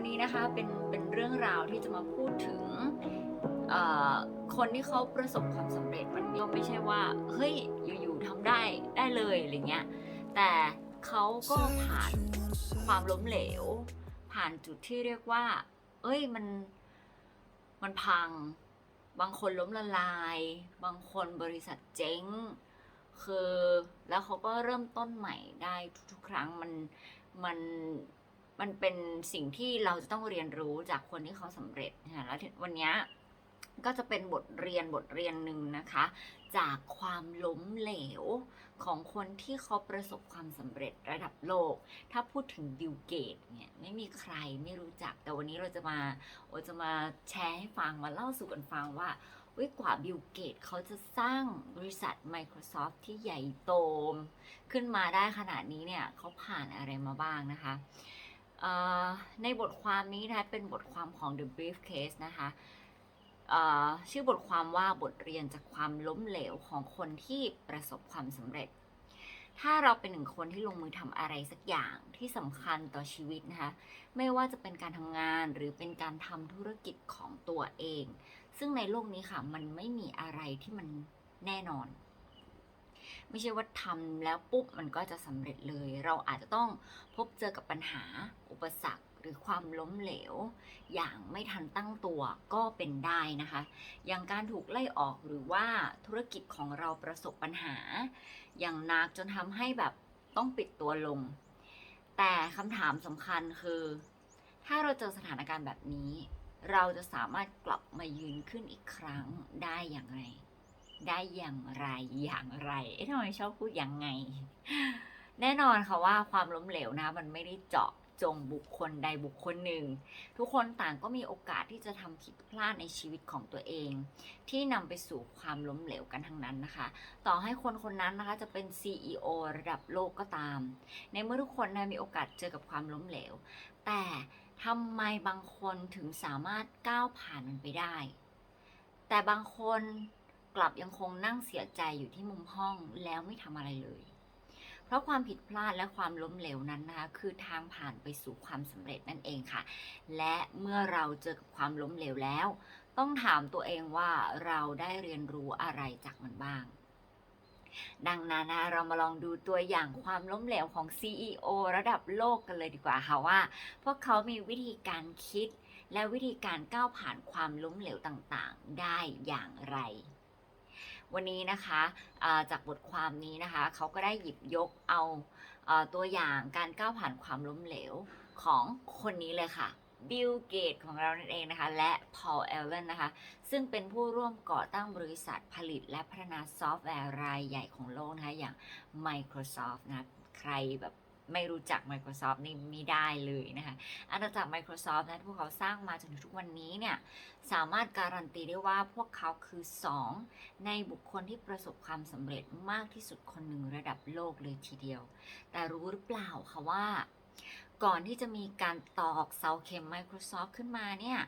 วันนี้นะคะเป็นเป็นเรื่องราวที่จะมาพูดถึงคนที่เขาประสบความสำเร็จมันก็ไม่ใช่ว่าเฮ้ยอยู่ๆทำได้ได้เลยอะไรเงี้ยแต่เขาก็ผ่านความล้มเหลว ผ่านจุดที่เรียกว่า เอ้ยมันมันพัง บางคนล้มละลาย บางคนบริษัทเจ๊ง คือแล้วเขาก็เริ่มต้นใหม่ได้ทุกๆครั้งมันมัน มันเป็นสิ่งที่เราจะต้องเรียนรู้จากคนที่เขาสำเร็จนะแล้ววันนี้ก็จะเป็นบทเรียนบทเรียนหนึ่งนะคะ จากความล้มเหลวของคนที่เขาประสบความสำเร็จระดับโลก ถ้าพูดถึงบิลเกตเนี่ยไม่มีใครไม่รู้จัก แต่วันนี้เราจะมาโอจะมาแชร์ให้ฟังมาเล่าสู่กันฟังว่าว้ยกว่าบิลเกตเขาจะสร้างบริษัท Microsoft ที่ใหญ่โตม ขึ้นมาได้ขนาดนี้เนี่ยเขาผ่านอะไรมาบ้างนะคะ ในบทความนี้นะคะเป็นบทความของ The Briefcase นะคะชื่อบทความว่าบทเรียนจากความล้มเหลวของคนที่ประสบความสำเร็จ ถ้าเราเป็นหนึ่งคนที่ลงมือทำอะไรสักอย่างที่สำคัญต่อชีวิตนะคะ ไม่ว่าจะเป็นการทำงานหรือเป็นการทำธุรกิจของตัวเอง ซึ่งในโลกนี้ค่ะมันไม่มีอะไรที่มันแน่นอน ไม่ใช่ว่าทำแล้วปุ๊บมันก็จะสำเร็จเลย เราอาจจะต้องพบเจอกับปัญหาอุปสรรคหรือความล้มเหลว อย่างไม่ทันตั้งตัวก็เป็นได้นะคะ อย่างการถูกไล่ออกหรือว่าธุรกิจของเราประสบปัญหา อย่างหนักจนทำให้แบบต้องปิดตัวลง แต่คำถามสำคัญคือ ถ้าเราเจอสถานการณ์แบบนี้ เราจะสามารถกลับมายืนขึ้นอีกครั้งได้อย่างไร ได้อย่างไรอย่างไรเอ๊ะทำไมชอบพูดอย่างไง แน่นอนค่ะว่าความล้มเหลวนะ มันไม่ได้เจาะจงบุคคลใดบุคคลหนึ่ง ทุกคนต่างก็มีโอกาสที่จะทำผิดพลาดในชีวิตของตัวเอง ที่นำไปสู่ความล้มเหลวกันทั้งนั้นนะคะ ต่อให้คนคนนั้นนะคะจะเป็น CEO ระดับโลกก็ตาม ในเมื่อทุกคนนะมีโอกาสเจอกับความล้มเหลว แต่ทำไมบางคนถึงสามารถก้าวผ่านมันไปได้ แต่บางคน กลับยังคงนั่งเสียใจอยู่ที่มุมห้องแล้วไม่ทำอะไรเลย เพราะความผิดพลาดและความล้มเหลวนั้นนะคะ คือทางผ่านไปสู่ความสำเร็จนั่นเองค่ะ และเมื่อเราเจอกับความล้มเหลวแล้ว ต้องถามตัวเองว่าเราได้เรียนรู้อะไรจากมันบ้างดังนั้นนะเรามาลองดูตัวอย่างความล้มเหลวของ CEO ระดับโลกกันเลยดีกว่าค่ะว่า พวกเขามีวิธีการคิด และวิธีการก้าวผ่านความล้มเหลวต่างๆ ได้อย่างไร วันนี้นะคะจากบทความนี้นะคะเขาก็ได้หยิบยกเอาตัวอย่างการก้าวผ่านความล้มเหลวของคนนี้เลยค่ะบิลเกตของเรานั่นเองนะคะและพอลเอลเลนนะคะซึ่งเป็นผู้ร่วมก่อตั้งบริษัทผลิตและพัฒนาซอฟต์แวร์รายใหญ่ของโลกนะคะอย่าง Microsoft นะใครแบบ ไม่รู้จัก Microsoft นี่ไม่ได้เลยนะคะอาณาจักร Microsoft นะที่พวกเขาสร้างมาจนถึงทุกวันนี้เนี่ยสามารถการันตีได้ว่าพวกเขาคือ 2 ในบุคคลที่ประสบความสำเร็จมากที่สุดคนหนึ่งระดับโลกเลยทีเดียว แต่รู้หรือเปล่าคะว่า ก่อนที่จะมีการตอกเสาเข็ม Microsoft ขึ้นมาเนี่ย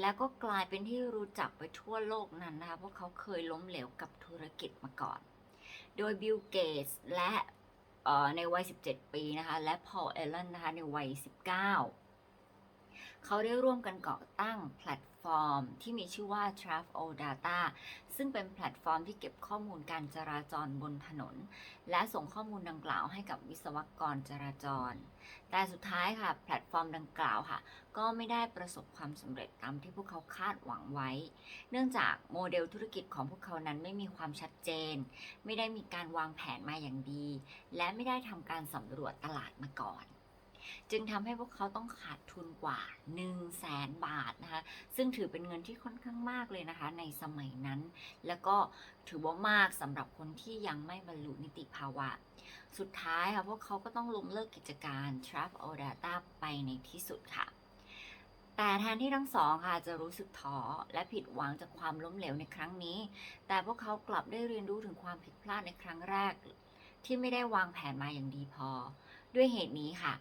แล้วก็กลายเป็นที่รู้จักไปทั่วโลกนั้นนะคะพวกเขาเคยล้มเหลวกับธุรกิจมาก่อน โดยบิลเกตส์และ ในวัย 17 ปีนะคะและพอลเอลเลนนะคะในวัย 19 เขาได้ร่วมกันก่อตั้งแพลตฟ อร์ม ที่มีชื่อว่า t r a f o Data ซึ่งเป็นแพลตฟอร์มที่เก็บข้อมูลการจราจรบนถนน และส่งข้อมูลดังกล่าวให้กับวิศวกรจราจร แต่สุดท้ายค่ะ แพลตฟอร์มดังกล่าวค่ะ ก็ไม่ได้ประสบความสำเร็จตามที่พวกเขาคาดหวังไว้ เนื่องจากโมเดลธุรกิจของพวกเขานั้นไม่มีความชัดเจน ไม่ได้มีการวางแผนมาอย่างดี และไม่ได้ทำการสำรวจตลาดมาก่อน จึงทำให้พวกเขาต้องขาดทุนกว่า 1 0 0 0 0แสนบาทนะคะ ซึ่งถือเป็นเงินที่ค่อนข้างมากเลยนะคะ ในสมัยนั้น แล้วก็ถือว่ามากสำหรับคนที่ยังไม่บรรลุนิติภาวะ สุดท้ายค่ะพวกเขาก็ต้องล้มเลิกกิจการ t r a f o Data ไปในที่สุดค่ะแต่แทนที่ทั้งสองค่ะจะรู้สึกท้อและผิดหวังจากความล้มเหลวในครั้งนี้ แต่พวกเขากลับได้เรียนรู้ถึงความผิดพลาดในครั้งแรก ที่ไม่ได้วางแผนมาอย่างดีพอ ด้วยเหตุนี้ค่ะ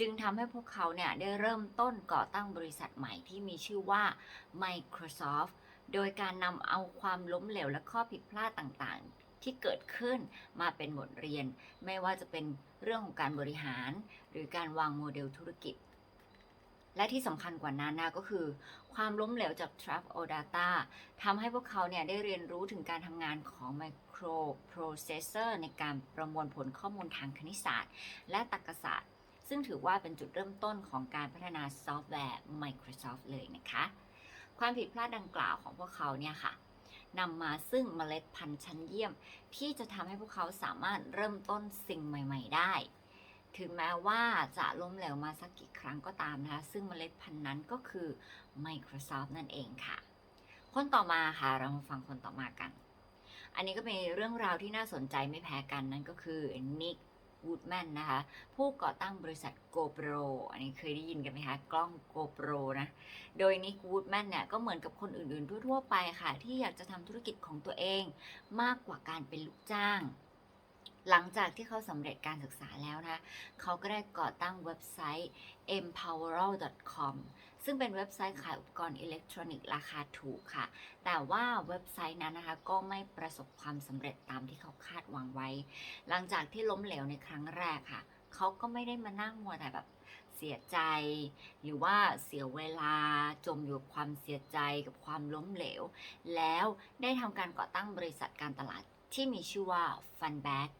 จึงทำให้พวกเขาเนี่ยได้เริ่มต้นก่อตั้งบริษัทใหม่ที่มีชื่อว่า Microsoft โดยการนำเอาความล้มเหลวและข้อผิดพลาดต่างๆ ที่เกิดขึ้นมาเป็นบทเรียน ไม่ว่าจะเป็นเรื่องของการบริหาร หรือการวางโมเดลธุรกิจ และที่สำคัญกว่านั้นนะก็คือ ความล้มเหลวจาก Trap o Data ทำให้พวกเขาเนี่ยได้เรียนรู้ถึงการทำงานของ Microprocessor ในการประมวลผลข้อมูลทางคณิตศาสตร์ และตรรกศาสตร์ ซึ่งถือว่าเป็นจุดเริ่มต้นของการพัฒนาซอฟต์แวร์ Microsoft เลยนะคะ ความผิดพลาดดังกล่าวของพวกเขาเนี่ยค่ะนำมาซึ่งเมล็ดพันธุ์ชั้นเยี่ยม ที่จะทำให้พวกเขาสามารถเริ่มต้นสิ่งใหม่ ๆ ได้ ถึงแม้ว่าจะล้มเหลวมาสักกี่ครั้งก็ตามนะคะ ซึ่งเมล็ดพันธุ์นั้นก็คือ Microsoft นั่นเองค่ะ คนต่อมาค่ะเรามาฟังคนต่อมากัน อันนี้ก็เป็นเรื่องราวที่น่าสนใจไม่แพ้กันนั่นก็คือ วูดแมนนะคะ ผู้ก่อตั้งบริษัท GoPro อันนี้เคยได้ยินกันไหมคะ กล้อง GoPro นะ โดยนิกวูดแมนเนี่ยก็เหมือนกับคนอื่นๆทั่วๆไปค่ะ ที่อยากจะทำธุรกิจของตัวเองมากกว่าการเป็นลูกจ้าง หลังจากที่เขาสำเร็จการศึกษาแล้วนะคะเขาก็ได้ก่อตั้งเว็บไซต์ empoweral.com ซึ่งเป็นเว็บไซต์ขายอุปกรณ์อิเล็กทรอนิกส์ราคาถูกค่ะ แต่ว่าเว็บไซต์นั้นนะคะก็ไม่ประสบความสำเร็จตามที่เขาคาดหวังไว้ หลังจากที่ล้มเหลวในครั้งแรกค่ะ เขาก็ไม่ได้มานั่งมัวแต่แบบเสียใจ หรือว่าเสียเวลาจมอยู่กับความเสียใจกับความล้มเหลว แล้วได้ทำการก่อตั้งบริษัทการตลาดที่มีชื่อว่า Funback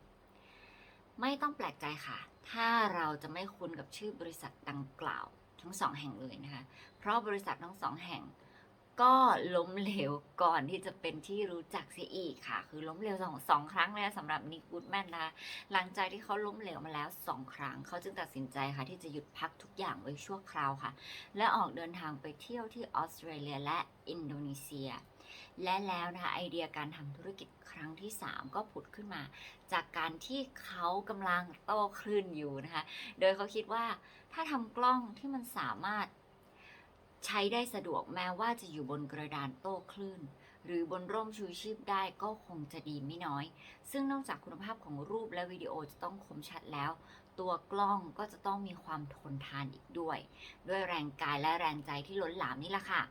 ไม่ต้องแปลกใจค่ะ ถ้าเราจะไม่คุ้นกับชื่อบริษัทดังกล่าวทั้งสองแห่งเลยนะคะ เพราะบริษัททั้งสองแห่ง ก็ล้มเหลวก่อนที่จะเป็นที่รู้จักเสียอีกค่ะ คือล้มเหลวสองสองครั้งเลยสำหรับนิกวูดแมนนะคะหลังจากที่เขาล้มเหลวมาแล้วสองครั้ง เขาจึงตัดสินใจค่ะ ที่จะหยุดพักทุกอย่างไว้ชั่วคราวค่ะ และออกเดินทางไปเที่ยวที่ออสเตรเลียและอินโดนีเซีย และแล้วนะคะไอเดียการทำธุรกิจครั้งที่ 3 ก็ผุดขึ้นมา จากการที่เขากำลังโตคลื่นอยู่นะคะ โดยเขาคิดว่าถ้าทำกล้องที่มันสามารถใช้ได้สะดวกแม้ว่าจะอยู่บนกระดานโต้คลื่น หรือบนร่มชูชีพได้ก็คงจะดีไม่น้อย ซึ่งนอกจากคุณภาพของรูปและวิดีโอจะต้องคมชัดแล้ว ตัวกล้องก็จะต้องมีความทนทานอีกด้วย ด้วยแรงกายและแรงใจที่ล้นหลามนี่แหละค่ะ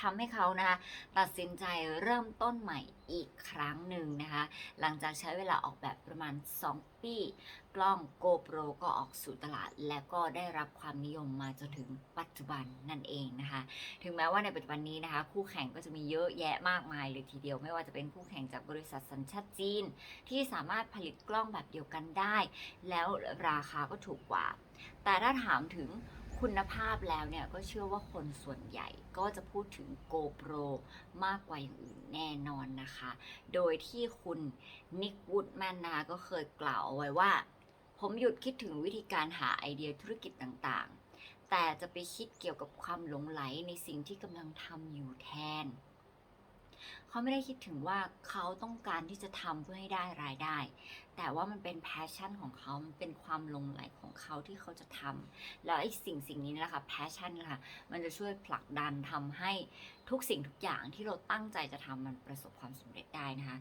ทำให้เขานะคะตัดสินใจเริ่มต้นใหม่อีกครั้งหนึ่งนะคะ หลังจากใช้เวลาออกแบบประมาณ 2 ปี กล้อง GoPro ก็ออกสู่ตลาด และก็ได้รับความนิยมมาจนถึงปัจจุบันนั่นเองนะคะ ถึงแม้ว่าในปัจจุบันนี้นะคะ คู่แข่งก็จะมีเยอะแยะมากมายเลยทีเดียว ไม่ว่าจะเป็นคู่แข่งจากบริษัทสัญชาติจีน ที่สามารถผลิตกล้องแบบเดียวกันได้ แล้วราคาก็ถูกกว่า แต่ถ้าถามถึง คุณภาพแล้วเนี่ยก็เชื่อว่าคนส่วนใหญ่ก็จะพูดถึง GoPro มากกว่าอย่างอื่นแน่นอนนะคะ โดยที่คุณนิกวูดแมนนาก็เคยกล่าวเอาไว้ว่า ผมหยุดคิดถึงวิธีการหาไอเดียธุรกิจต่างๆ แต่จะไปคิดเกี่ยวกับความหลงไหลในสิ่งที่กำลังทำอยู่แทน เขาไม่ได้คิดถึงว่าเขาต้องการที่จะทำเพื่อให้ได้รายได้ แต่ว่ามันเป็นแพชชั่นของเขามันเป็นความลงไหลของเขาที่เขาจะทำแล้วไอ้สิ่งสิ่งนี้นี่แหละค่ะแพชชั่นค่ะ มันจะช่วยผลักดันทำให้ทุกสิ่งทุกอย่างที่เราตั้งใจจะทำมันประสบความสำเร็จได้นะคะ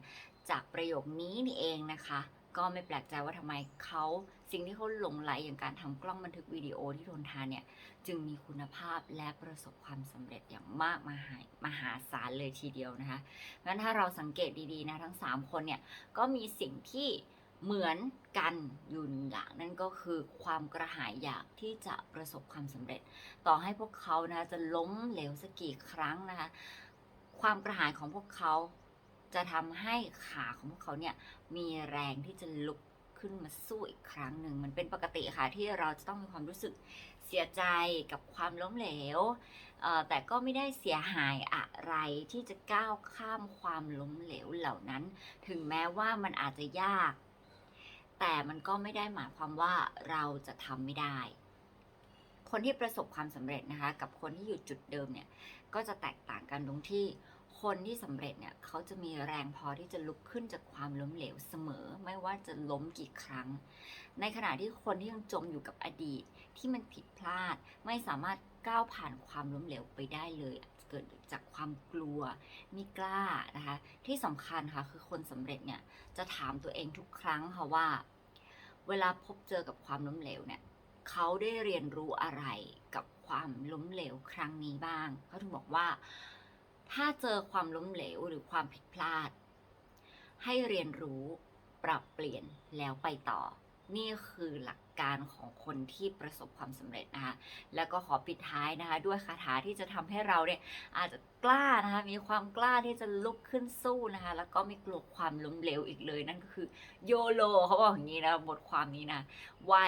จากประโยคนี้นี่เองนะคะ ก็ไม่แปลกใจว่าทำไมเขาสิ่งที่เขาหลงไหลอย่างการทำกล้องบันทึกวิดีโอที่ทนทานเนี่ย จึงมีคุณภาพและประสบความสำเร็จอย่างมากมหามหาศาลเลยทีเดียวนะคะงั้นถ้าเราสังเกตดีๆนะทั้ง 3 คนเนี่ยก็มีสิ่งที่เหมือนกันอยู่หนึ่งอย่างนั่นก็คือความกระหายอยากที่จะประสบความสำเร็จ ต่อให้พวกเขานะจะล้มเหลวสักกี่ครั้งนะคะ ความกระหายของพวกเขา จะทำให้ขาของพวกเขาเนี่ยมีแรงที่จะลุกขึ้นมาสู้อีกครั้งหนึ่ง มันเป็นปกติค่ะที่เราจะต้องมีความรู้สึกเสียใจกับความล้มเหลว แต่ก็ไม่ได้เสียหายอะไรที่จะก้าวข้ามความล้มเหลวเหล่านั้น ถึงแม้ว่ามันอาจจะยาก แต่มันก็ไม่ได้หมายความว่าเราจะทำไม่ได้ คนที่ประสบความสำเร็จนะคะ กับคนที่อยู่จุดเดิมเนี่ย ก็จะแตกต่างกันตรงที่ คนที่สำเร็จเนี่ยเขาจะมีแรงพอที่จะลุกขึ้นจากความล้มเหลวเสมอ ไม่ว่าจะล้มกี่ครั้ง ในขณะที่คนที่ยังจมอยู่กับอดีต ที่มันผิดพลาด ไม่สามารถก้าวผ่านความล้มเหลวไปได้เลยเกิดจากความกลัวไม่กล้านะคะที่สำคัญค่ะคือคนสำเร็จเนี่ยจะถามตัวเองทุกครั้งค่ะว่า เวลาพบเจอกับความล้มเหลวเนี่ยเขาได้เรียนรู้อะไรกับความล้มเหลวครั้งนี้บ้างเขาถึงบอกว่า ถ้าเจอความล้มเหลวหรือความผิดพลาด ให้เรียนรู้ปรับเปลี่ยนแล้วไปต่อ นี่คือหลักการของคนที่ประสบความสำเร็จนะคะ แล้วก็ขอปิดท้ายนะคะ ด้วยคาถาที่จะทำให้เราเนี่ยอาจจะกล้านะคะ มีความกล้าที่จะลุกขึ้นสู้นะคะ แล้วก็ไม่กลัวความล้มเหลวอีกเลย นั่นก็คือโยโลเขาบอกอย่างนี้นะบทความนี้นะ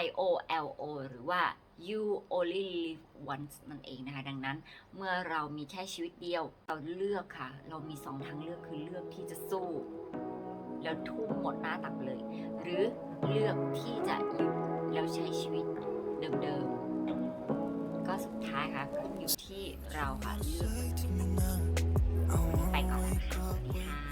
Y O L O หรือว่า you only live once นั่นเองนะคะ ดังนั้นเมื่อเรามีแค่ชีวิตเดียว เราเลือกค่ะ เรามีสองทางเลือกคือเลือกที่จะสู้ แล้วทุ่มหมดหน้าตักเลย หรือเลือกที่จะหยุดแล้วใช้ชีวิตเดิมๆ ก็สุดท้ายค่ะขึ้นอยู่ที่เราค่ะเลือกไปก่อนนะคะสวัสดีค่ะ